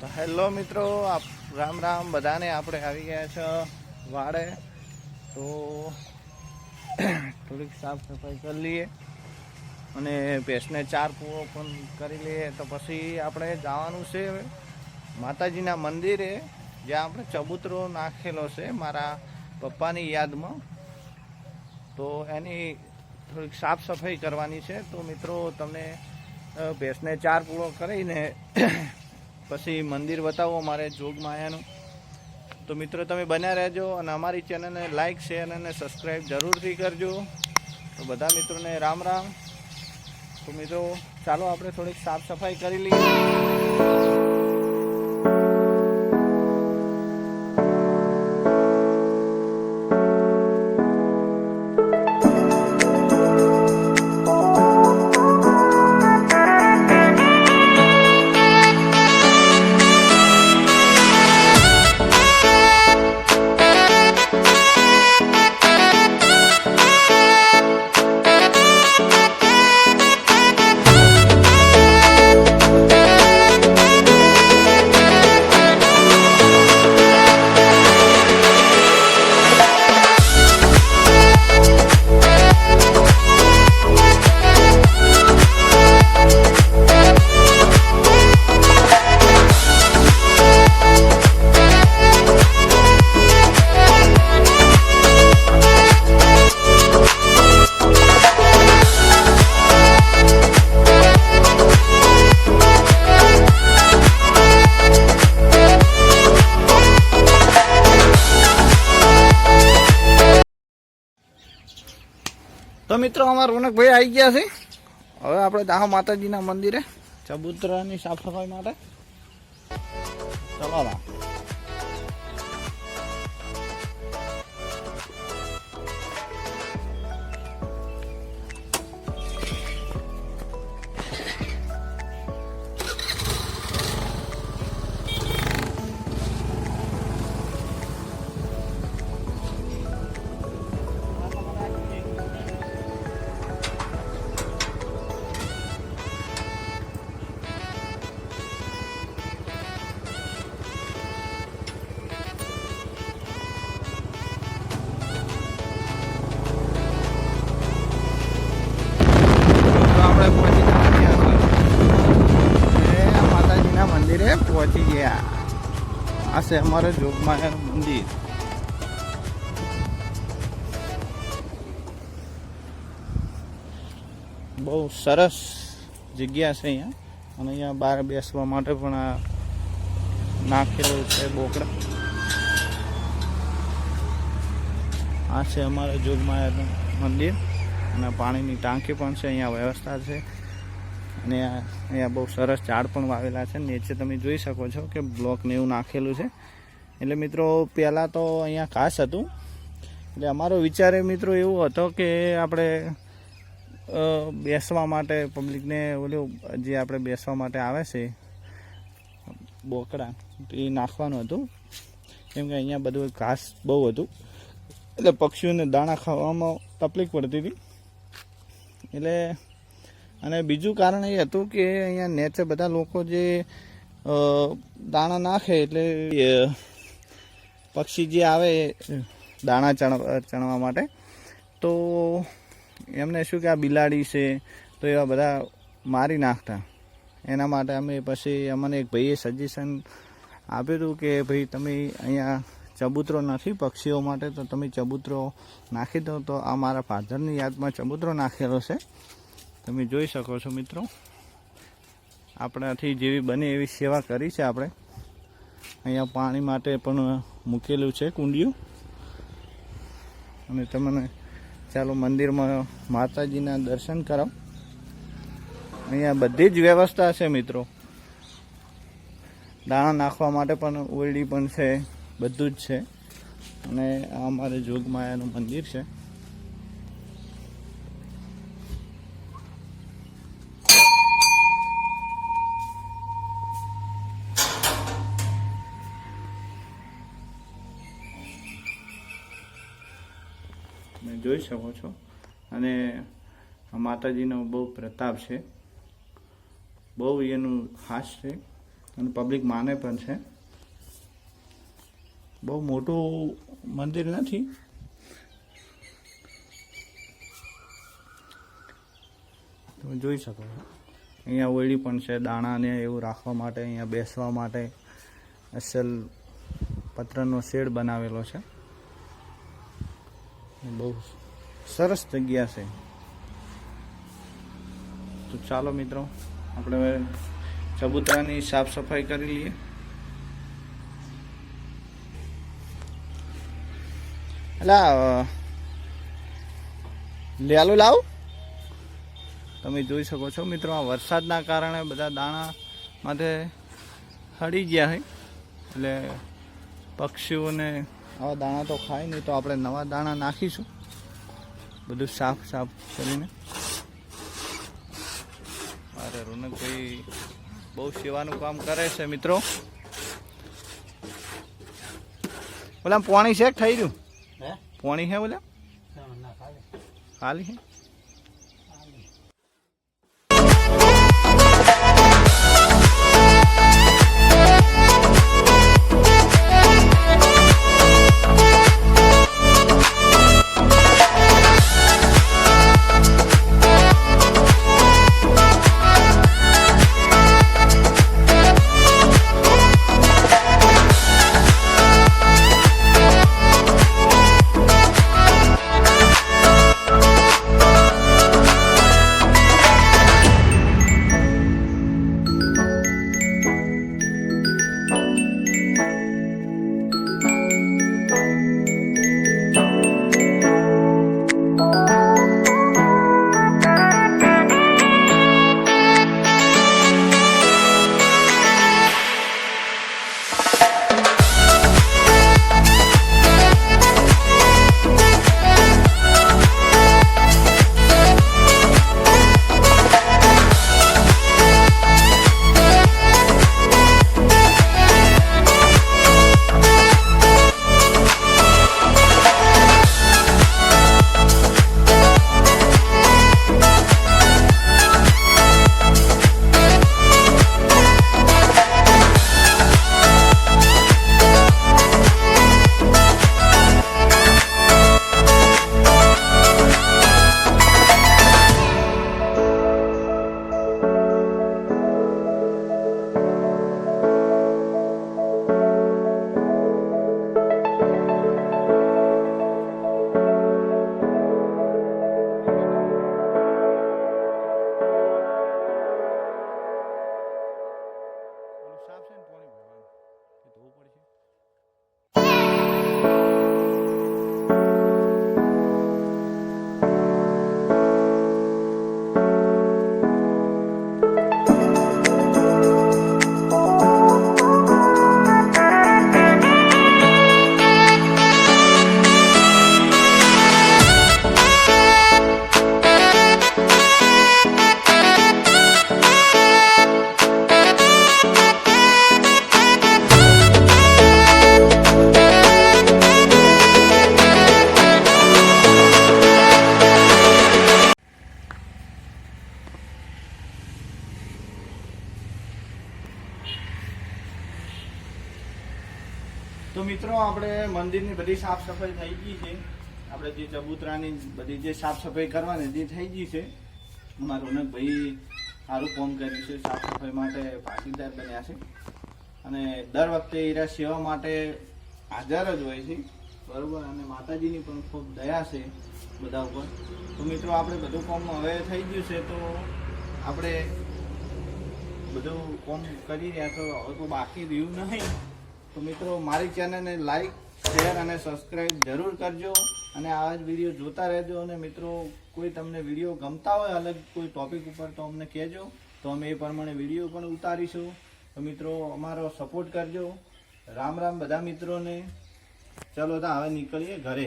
તો હેલો મિત્રો, આપ રામ રામ, બધાને આપણે આવી ગયા છે વાડે. તો થોડીક સાફ સફાઈ કરી લઈએ અને ભેંસને ચાર પૂરો પણ કરી લઈએ. તો પછી આપણે જવાનું છે માતાજીના મંદિરે, જ્યાં આપણે ચબૂતરો નાખેલો છે મારા પપ્પાની યાદમાં. તો એની થોડીક સાફ સફાઈ કરવાની છે. તો મિત્રો, તમને ભેંસને ચાર પૂરો કરીને પછી મંદિર બતાવો અમારે જોગમાયાનું તો મિત્રો, તમે બન્યા રહેજો અને અમારી ચેનલને લાઇક શેર અને સબસ્ક્રાઈબ જરૂરથી કરજો. તો બધા મિત્રોને રામ રામ. તો મિત્રો, ચાલો આપણે થોડીક સાફ સફાઈ કરી લઈએ. તો મિત્રો, અમારા રોનકભાઈ આવી ગયા છે. હવે આપણે દાહો માતાજીના મંદિરે ચબૂતરાની સાફ સફાઈ માટે. ચલો આ છે અમારે જોગમાયા મંદિર. બહુ સરસ જગ્યા છે અહીંયા. અને અહીંયા બહાર બેસવા માટે પણ આ નાખેલું છે બોકડા. આ છે અમારા જોગમાયાનું મંદિર. અને પાણીની ટાંકી પણ છે, અહીંયા વ્યવસ્થા છે. અને અહીંયા બહુ સરસ ઝાડ પણ વાવેલા છે. નીચે તમે જોઈ શકો છો કે બ્લોક ને એવું નાખેલું છે. એટલે મિત્રો, પહેલાં તો અહીંયા ઘાસ હતું. એટલે અમારો વિચાર એ મિત્રો એવો હતો કે આપણે બેસવા માટે પબ્લિકને ઓલું જે આપણે બેસવા માટે આવે છે, બોકડા, એ નાખવાનું હતું. કેમ કે અહીંયા બધું ઘાસ બહુ હતું. એટલે પક્ષીઓને દાણા ખાવામાં તકલીફ પડતી હતી. એટલે અને બીજું કારણ એ હતું કે અહીંયા નેચર બધા લોકો જે દાણા નાખે એટલે પક્ષી જે આવે, દાણા ચણવા માટે, તો એમને શું કે આ બિલાડી છે, તો એવા બધા મારી નાખતા. એના માટે અમે પછી, અમને એક ભાઈએ સજેશન આપ્યું હતું કે, ભાઈ, તમે અહીંયા ચબૂતરો નથી પક્ષીઓ માટે, તો તમે ચબૂતરો નાખી દો. તો આ મારા ફાધરની યાદમાં ચબૂતરો નાખેલો છે. તમે જોઈ શકો છો મિત્રો. આપણાથી જેવી બને એવી સેવા કરી છે આપણે. અહીંયા પાણી માટે પણ મૂકેલું છે કુંડિયું. અને તમને ચાલો મંદિરમાં માતાજીના દર્શન કરો અહીંયા બધી જ વ્યવસ્થા છે મિત્રો. દાણા નાખવા માટે પણ ઓરડી પણ છે, બધું જ છે. અને આ અમારે જોગમાયાનું મંદિર છે. તમે જોઈ શકો છો. અને માતાજીનો બહુ પ્રતાપ છે. બહુ એનું ખાસ છે અને પબ્લિક માને પણ છે. બહુ મોટું મંદિર નથી. તમે જોઈ શકો છો. અહીંયા ઓયડી પણ છે, દાણાને એવું રાખવા માટે, અહીંયા બેસવા માટે અસલ પત્રનો શેડ બનાવેલો છે. બહુ સરસ જગ્યા છે. તો ચાલો મિત્રો, આપણે ચબુતરાની સાફ સફાઈ કરી લઈએ. એટલે લેલું લાવ. તમે જોઈ શકો છો મિત્રો, આ વરસાદના કારણે બધા દાણા માટે હળી ગયા હોય એટલે પક્ષીઓને આવા દાણા તો ખાય નહીં તો આપણે નવા દાણા નાખીશું. બધું સાફ સાફ કરીને. અરે રોનકભાઈ બહુ સેવાનું કામ કરે છે મિત્રો. બોલા પાણી શેક થઈ ગયું હે? પાણી હે બોલા ખાલી. ખાલી તો મિત્રો, આપણે મંદિરની બધી સાફ સફાઈ થઈ ગઈ છે. આપણે જે ચબૂતરાની બધી જે સાફ સફાઈ કરવાની જે થઈ ગઈ છે અમારા રોનકભાઈ સારું કામ કર્યું છે સાફ સફાઈ માટે પાટીદાર બન્યા છે. અને દર વખતે એરા સેવા માટે હાજર જ હોય છે. બરોબર, અને માતાજીની પણ ખૂબ દયા છે બધા ઉપર. તો મિત્રો, આપણે બધું કામ હવે થઈ ગયું છે, તો આપણે બધું કામ કરી રહ્યા તો હવે તો બાકી રહ્યું નહીં. તો મિત્રો, મારી ચેનલને લાઈક શેર અને સબસ્ક્રાઈબ જરૂર કરજો અને આવા જ વીડિયો જોતા રહેજો અને મિત્રો, કોઈ તમને વીડિયો ગમતા હોય અલગ કોઈ ટોપિક ઉપર તો અમને કહેજો. તો અમે એ પ્રમાણે વીડિયો પણ ઉતારીશું. તો મિત્રો, અમારો સપોર્ટ કરજો. રામ રામ બધા મિત્રોને. ચલો તો હવે નીકળીએ ઘરે.